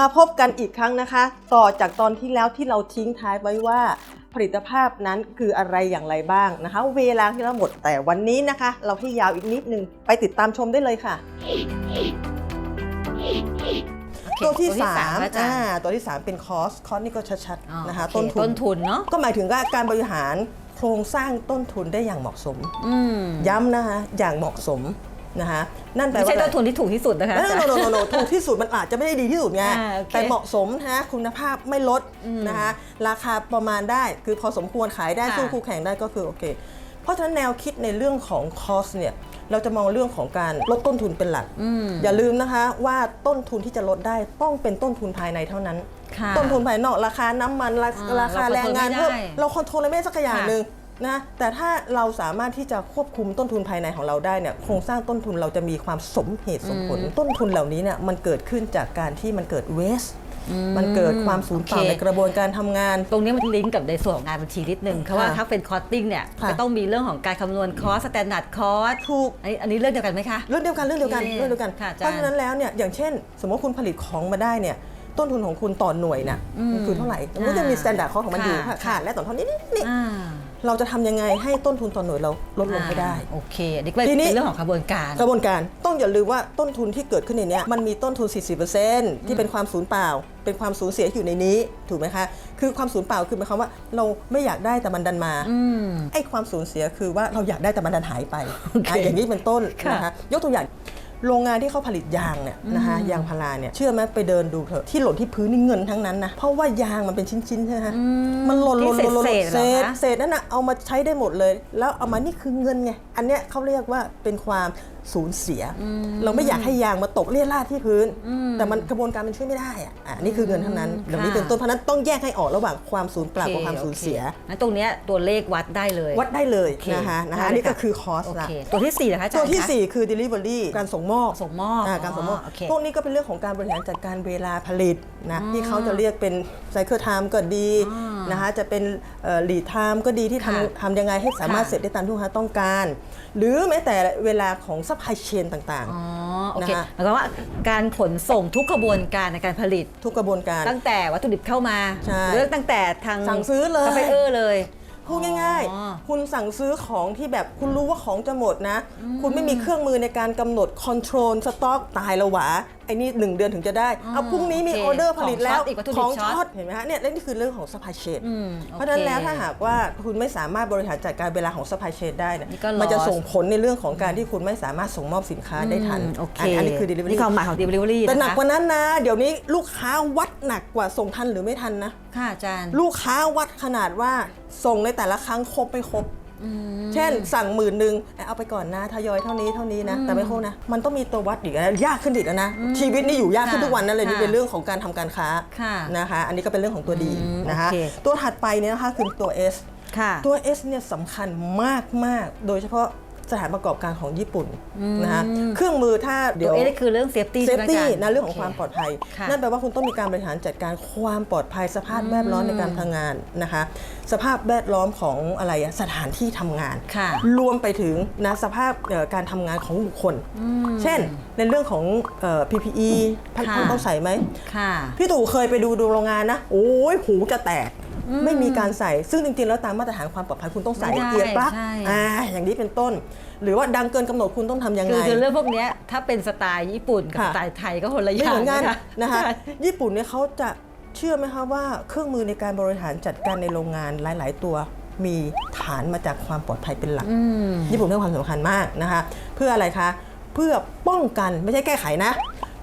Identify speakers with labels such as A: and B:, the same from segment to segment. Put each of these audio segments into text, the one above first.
A: มาพบกันอีกครั้งนะคะ ต่อจากตอนที่แล้วที่เราทิ้งท้ายไว้ว่าผลิตภาพนั้นคืออะไรอย่างไรบ้างนะคะ เวลาที่เราหมดแต่วันนี้นะคะ เราให้ยาวอีกนิดนึงไปติดตามชมได้เลยค่ะ
B: โอเค
A: ตัวที่
B: ตัวที่
A: สาม
B: สามอาจารย์
A: อ่าตัวที่ 3 เป็นคอสคอสนี่ก็ชัด
B: อ๋อ
A: ๆนะคะ
B: โอเค
A: ต้นทุน
B: ต้นทุนเนาะ
A: ก็หมายถึงว่าการบริหารโครงสร้างต้นทุนได้อย่างเหมาะสม
B: อืม
A: ย้ำนะคะอย่างเหมาะสม นะคะนั่นแปล
B: ไม่
A: ว่า
B: ใช่
A: อะไร
B: ต้นทุนที่ถูกที่สุดนะคะ
A: โน
B: อาจาร
A: โน
B: ย์
A: โนโนถูกที่สุดมันอาจจะไม่ได้ดีที่สุดไง
B: อ่าโอเค
A: แต่เหมาะสมนะคุณภาพไม่ลดนะคะราคาประมาณได้คือพอสมควรขายได้
B: ค่ะ
A: สู้คู่แข่งได้ก็คือโอเค เพราะฉะนั้นแนวคิดในเรื่องของคอสเนี่ยเราจะมองเรื่องของการลดต้นทุนเป็นหลัก
B: อืม
A: อย่าลืมนะคะว่าต้นทุนที่จะลดได้ต้องเป็นต้นทุนภายในเท่านั้น
B: ค่ะ
A: ต้นทุนภายนอกราคาน้ำมันรา
B: อ่า
A: ราคา
B: เรา
A: แรงงาน
B: ควบคุมไม่
A: เพิ่ม
B: ได้
A: เราคอนโทรลอะไรไม่ได้สักอย่าง
B: ค่ะ
A: หนึ่ง นะแต่ถ้าเราสามารถที่จะควบคุมต้นทุนภายในของเราได้เนี่ยโครงสร้างต้นทุนเราจะมีความสมเหตุสมผล ต้นทุนเหล่านี้เนี่ยมันเกิดขึ้นจากการที่มันเกิดเวสมันเกิดความสูญเปล่า
B: โอเค
A: ในกระบวนการทำงาน
B: ตรงนี้มันลิงก์กับในส่วนของงานบัญชีนิดนึงเพราะว่า
A: ค่ะ
B: ถ้าเป็นคอสติ้งเนี่ย
A: ค่ะ
B: จะต้องมีเรื่องของการคำนวณคอสสแตนดาร์ดคอส
A: ถูก
B: อันนี้อันนี้เรื่องเดียวกันไหมคะ
A: เรื่องเดียวกันเรื่องเดียวกัน
B: โอเค
A: เรื่องเดียวกัน
B: ค่ะอาจารย์
A: เพราะฉะนั้นแล้วเนี่ยอย่างเช่น สมมติคุณผลิตของมาได้เนี่ย ต้นทุนของคุณต่อหน่วยน่ะมันคือเท่าไหร่มันก็จะมีสแตนดาร์ดของมันอยู่
B: ค่ะ
A: ค่ะและต่อเท่านี้นี่นี่
B: อ่า
A: เราจะทำยังไงให้ต้นทุนต่อหน่วยเราลดลงให้ได้
B: โอเคอันนี้ก็เป็น
A: ทีนี้
B: เรื่องของกระบวนการ
A: กระบวนการต้องอย่าลืมว่าต้นทุนที่เกิดขึ้นในเนี้ยมันมีต้นทุน 40%ที่เป็นความสูญเปล่า เป็นความสูญเสียอยู่ในนี้ถูกไหมคะคือความสูญเปล่าคือหมายความว่าเราไม่อยากได้แต่มันดันมา
B: อืม
A: ไอ้ความสูญเสียคือว่าเราอยากได้แต่มันดันหายไป
B: โอเค
A: อะอย่างนี้เป็นต้น
B: ค่ะ
A: นะคะยกตัวอย่าง โรงงานที่เขาผลิตยางเนี่ยนะคะยางพาราเนี่ยเชื่อไหมไปเดินดูเถอะที่หล่นที่พื้นนี่เงินทั้งนั้นนะเพราะว่ายางมันเป็นชิ้นๆใช่ไหมคะมันหล่นหล่นหล่นหล่น
B: ที่เศษๆเหรอ
A: เศษ
B: คะ
A: เศษนั่นนะเอามาใช้ได้หมดเลย แล้วเอามานี่คือเงินไงอันเนี้ยเขาเรียกว่าเป็นความ สูญเสีย เราไม่อยากให้ยางมาตกเลี่ยราดที่พื้น แต่มันกระบวนการมันช่วยไม่ได้อะอะนี่คือเงินทั้งนั้น
B: ค่ะ
A: เดี๋ยวนี้เป็นต้นเพราะฉะนั้นต้องแยกให้ออกระหว่างความสูญเปล่ากับความสูญเสีย
B: โอคงั้นตรงเนี้ยตัวเลขวัดได้เลย
A: วัดได้เลย
B: โอเค
A: นะคะนะคะ
B: ได้
A: อัน
B: เลย
A: นี้ก็
B: ค่ะ
A: คือคอส
B: โอ
A: ละ
B: เคตัวที่สี่นะคะอาจาร
A: ตัว
B: ย์
A: ที่
B: คะ
A: 4คือ delivery การส่งมอบ
B: ส่งมอบา
A: การส่งมอบ
B: อ๋อโอเค
A: พวกนี้ก็เป็นเรื่องของการบริหารจัดการเวลาผลิตนะที่เขาจะเรียกเป็น cycle time ก็ดี
B: อ่า น
A: นะคะจะเป็น lead time ก็ดีที่
B: ค่ะ
A: ทำทำยังไงให้สามารถ
B: ค่ะ
A: เสร็จได้ตามที่ลูกค้าต้องการ หรือแม้แต่เวลาของ supply chain ต่าง
B: อ๋อโอเค
A: นะคะ
B: หมายความว่าการขนส่งทุกกระบวนการในการผลิต
A: ๆทุกกระบวนการ
B: ตั้งแต่วัตถุดิบเข้ามา
A: ใช่
B: เริ่มตั้งแต่ทาง
A: สั่งซื้อเลย
B: ซัพพลายเออร์เลย
A: พูดง่าย
B: อ๋อ
A: ๆคุณสั่งซื้อของที่แบบคุณรู้ว่าของจะหมดนะ คุณไม่มีเครื่องมือในการกำหนดคอนโทรลสต็อกตายและหวาไอ้นี่หนึ่งเดือนถึงจะได้ เอาพรุ่งนี้มี
B: โอเค
A: ออเดอร์ผลิตแล้ว
B: ของช็อตอีกวัตถุดิบ
A: ของ
B: ช็อต
A: ช็อตเห็นไหมฮะเนี่ยและนี่คือเรื่องของ supply chain
B: อืม
A: เพราะฉะนั้น
B: โอเค
A: แล้วถ้าหากว่าคุณไม่สามารถบริหารจัดการเวลาของ supply chain ได้เนี่ย
B: นี่ก็
A: มันจะ
B: loss
A: ส่งผลในเรื่องของการที่คุณไม่สามารถส่งมอบสินค้าได้ทัน
B: อืมโอเค
A: อันอันนี้คือ delivery
B: นี่ความหมายของ delivery
A: แต่
B: นะคะ
A: หนักกว่านั้นนะ เดี๋ยวนี้ลูกค้าวัดหนักกว่าส่งทันหรือไม่ทันนะ
B: ค่ะอาจารย์
A: ลูกค้าวัดขนาดว่า ส่งในแต่ละครั้งครบไม่ครบเช่นสั่งหมื่นหนึ่งเอาไปก่อนนะทยอยเท่านี้เท่านี้นะ แต่ไม่ครบนะ มันต้องมีตัววัดอีกนะยากขึ้นอีกแล้วนะ ชีวิตนี่อยู่ยากขึ้น
B: ค่ะ
A: ทุกวันนั่นเลยนี่
B: ค่ะ
A: เป็นเรื่องของการทำการค้า
B: ค่ะ
A: นะคะ อันนี้ก็เป็นเรื่องของตัวดี
B: อืม
A: นะคะ
B: โอเค
A: ตัวถัดไปเนี่ยนะคะคือตัว S
B: ค่ะ
A: ตัว S เนี่ยสำคัญมากมากๆโดยเฉพาะ สถานประกอบการของญี่ปุ่นนะคะเครื่องมือถ้าเดี๋
B: เดี๋
A: ย
B: ยววเอนี่คือเรื่องเซฟตี้
A: เซฟตี้
B: ใช่ไหม
A: นะเรื่องของความปลอดภัย
B: ค่ะ
A: นั่นแปลว่าคุณต้องมีการบริหารจัดการความปลอดภัยสภาพแวดล้อมในการทำงานนะคะ สภาพแวดล้อมของอะไรอะสถานที่ทำงาน
B: ค่ะ
A: รวมไปถึงนะสภาพเอ่อการทำงานของบุคคล เช่น ในเรื่องของเอ่อ PPE ท่าน
B: ค่ะ
A: ท่านต้องใส่ไหม
B: ค่ะ
A: พี่ตู่เคยไปดูดูโรงงานนะโอ้ยหูจะแตก ไม่มีการใส่ซึ่งจริงๆแล้วตามมาตรฐานความปลอดภัยคุณต้องใส่
B: ไม่ได้
A: เกียร์ปลั๊ก
B: ใช่
A: อ่าอย่างนี้เป็นต้น หรือว่าดังเกินกำหนดคุณต้องทำยัง
B: คื
A: ไง
B: อคือเรื่องพวกเนี้ยถ้าเป็นสไตล์ญี่ปุ่นกับ
A: ค่ะ
B: สไตล์ไทยก็คนละอ
A: ไม่
B: ย่า
A: เห
B: ง
A: มือนกัน
B: นะคะ
A: นะคะ
B: ใช่
A: ญี่ปุ่นเนี่ยเขาจะเชื่อไหมคะว่าเครื่องมือในการบริหารจัดการในโรงงานหลาย ๆ ตัวมีฐานมาจากความปลอดภัยเป็นหลัก
B: อืม
A: ญี่ปุ่นให้ความสำคัญมากนะคะ เพื่ออะไรคะ เพื่อป้องกันไม่ใช่แก้ไขนะ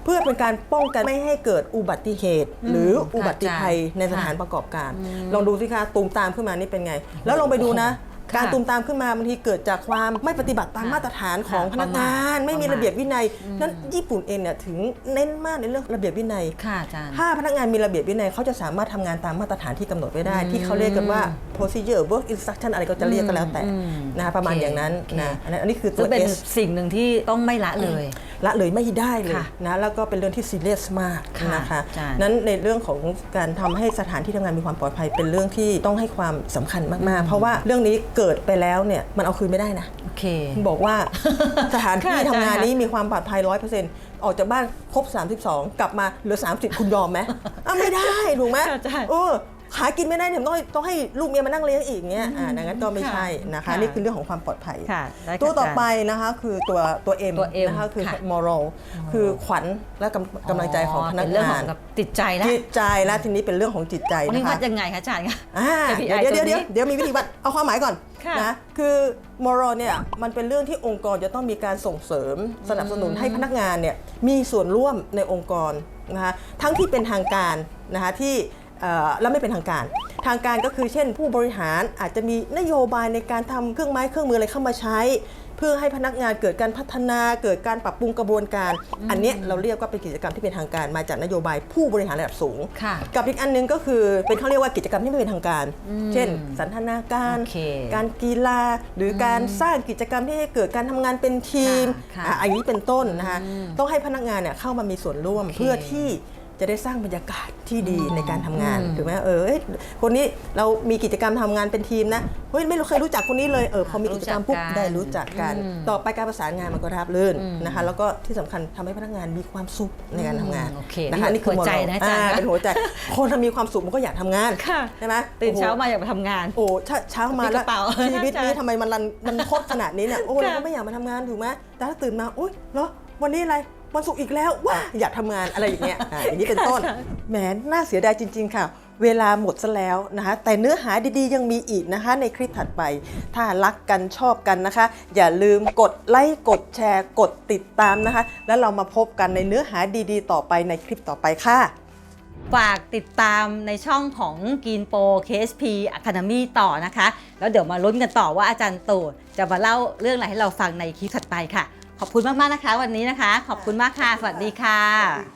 A: เพื่อเป็นการป้องกันไม่ให้เกิดอุบัติเหตุ หรืออุบัติภัยในสถานประกอบการ ลองดูสิคะตูมตามขึ้นมานี่เป็นไง แล้วลองไปดูนะ
B: ค่ะ
A: การตูมตามขึ้นมาบางทีเกิดจากความไม่ปฏิบัติตาม
B: ค่ะ
A: มาตรฐานของ
B: ค่ะ
A: พนักงาน
B: ประมาท
A: ไม่มี
B: ประมาท
A: ระเบียบวินัยนั้นญี่ปุ่นเองเนี่ยถึงเน้นมากในเรื่องระเบียบวินัย
B: ค่ะอาจารย์
A: ถ้าพนักงานมีระเบียบวินัยเขาจะสามารถทำงานตามมาตรฐานที่กำหนดไว้ได้ ที่เขาเรียกกันว่า procedure work instruction อะไรก็จะเรียกก็แล้วแต่
B: อืม
A: นะคะประมาณ
B: โอเค
A: อย่างนั้น
B: โอเค
A: นะอันนั้นอันนี้คือตั
B: ซึ่
A: ว
B: งเป็น
A: S
B: สิ่งหนึ่งที่ต้องไม่ละเลย
A: ละเลยไม่ได้เลย
B: ค่ะ
A: นะแล้วก็เป็นเรื่องที่ซีเรียสมาก
B: ค่ะ
A: นะคะ
B: อาจารย์
A: นั้นในเรื่องของการทำให้สถานที่ทำงานมีความปลอดภัย เป็นเรื่องที่ต้องให้ความสำคัญมากๆ เพราะว่าเรื่องนี้เกิดไปแล้วเนี่ยมันเอาคืนไม่ได้นะ
B: โอเค
A: บอกว่า สถานที่
B: ค่ะอาจารย์
A: ทำงาน
B: ค่ะ
A: นี้มีความปลอดภัยร้อยเปอร์เซ็นต์ออกจากบ้านครบ 32 กลับมาเหลือ 30 คุณยอมไหม อะไม่ได้ ถูกไหม
B: ค่ะอาจารย์
A: เออ หากินไม่ได้เนี่ยต้องให้ต้องให้ลูกเมียมานั่งเลี้ยงอีกเงี้ยอ่าดังนั้นก็ไม่ใช่นะคะ
B: ค่ะ
A: นี่คือเรื่องของความปลอดภัย
B: ค่ะได้ค่ะ
A: ตัวต่อ
B: อาจารย์
A: ไปนะคะคือตัวตัว M
B: ตัว M
A: นะคะคือ
B: ค่ะ
A: moral คือขวัญและกำกำลังใจของพนัก
B: เป็นเรื่องข
A: งา
B: อนงกับจิตใจแล้ว
A: จิตใจและทีนี้เป็นเรื่องของจิตใจ
B: วันนี้
A: นะ
B: วั
A: คะ
B: ดยังไงคะอาจารย์คะ
A: อ่า
B: KPI
A: เดี๋ยวเดี๋ยว
B: ตัวนี้
A: เดี๋ยวเดี๋ยวมีวิธีวัด เอาความหมายก่อน
B: ค่ะ
A: นะคือ moral เนี่ยมันเป็นเรื่องที่องค์กรจะต้องมีการส่งเสริมสนับสนุนให้พนักงานเนี่ยมีส่วนร่วมในองค์กรนะคะทั้งที่เป็นทางการนะคะที่เอ่อ แล้วไม่เป็นทางการ ทางการก็คือเช่น ผู้บริหารอาจจะมีนโยบายในการทำเครื่องไม้เครื่องมืออะไรเข้ามาใช้ เพื่อให้พนักงานเกิดการพัฒนาเกิดการปรับปรุงกระบวนการ อันเนี้ยเราเรียกว่าเป็นกิจกรรมที่เป็นทางการมาจากนโยบายผู้บริหารระดับสูง
B: ค่ะ
A: กับอีกอันหนึงก็คือเป็นเขาเรียกว่ากิจกรรมที่ไม่เป็นทางการ เช่น สันทนาการ
B: โอเค
A: การกีฬา หรือการสร้างกิจกรรมที่ให้เกิดการทำงานเป็นทีม
B: ค่ะ
A: อะอันนี้เป็นต้นนะคะต้องให้พนักงานเนี่ยเข้ามามีส่วนร่วม
B: โอเค
A: เพื่อที่ จะได้สร้างบรรยากาศที่ดีในการทำงาน
B: อืม
A: ถูกไหมเออเอ้ยคนนี้เรามีกิจกรรมทำงานเป็นทีมนะเฮ้ยไม่เคยรู้จักคนนี้เลยเออพอมีกิจกรรมปุ๊บ
B: รู้จักกัน
A: ได้รู้จักกัน
B: อืม
A: ต่อไปการประสานงานมันก็ราบรื่น
B: อืม
A: นะคะ แล้วก็ที่สำคัญทำให้พนักงานมีความสุขในการทำงาน
B: อืมโอเค
A: นะคะ
B: นี่
A: นี่คือ
B: หัวใจ
A: moral
B: นะอาจารย์
A: อ่
B: นะ
A: เป็นหัวใจคนทำมีความสุขมันก็อยากทำงาน
B: ค่ะ
A: ใช่ไหม
B: ตื่นเช้า
A: โอ้โห
B: มาอยากมาทำงาน
A: โอ้เช้าเช้ามา
B: มีก
A: แล้ว
B: ระเป๋า
A: ชีวิตนี้
B: อาจารย์
A: ทำไมมันรันมันโคตรขนาดนี้เนี่ยโอ้
B: ค่ะ
A: เราก็ไม่อยากมาทำงานถูกไหมแต่ถ้าตื่นมาอุ้ยเหรอวันนี้อะไร วันศุกร์อีกแล้วว้าอยากทำงานอะไรอย่างเงี้ยอ่าอย่างนี้เป็นต้นแหมน่าเสียดายจริง ๆ ค่ะ เวลาหมดซะแล้วนะคะ แต่เนื้อหาดีๆ ยังมีอีกนะคะ ในคลิปถัดไป ถ้ารักกันชอบกันนะคะ อย่าลืมกดไลค์กดแชร์ กดติดตามนะคะ แล้วเรามาพบกันในเนื้อหาดีๆ ต่อไปในคลิปต่อไปค่ะ
B: ฝากติดตามในช่องของกีนโป KSP Academy ต่อนะคะ แล้วเดี๋ยวมาลุ้นกันต่อว่าอาจารย์ตู่จะมาเล่าเรื่องอะไรให้เราฟังในคลิปถัดไปค่ะ ขอบคุณมากๆนะคะ วันนี้นะคะ ขอบคุณมากค่ะ สวัสดีค่ะ
A: ค่ะ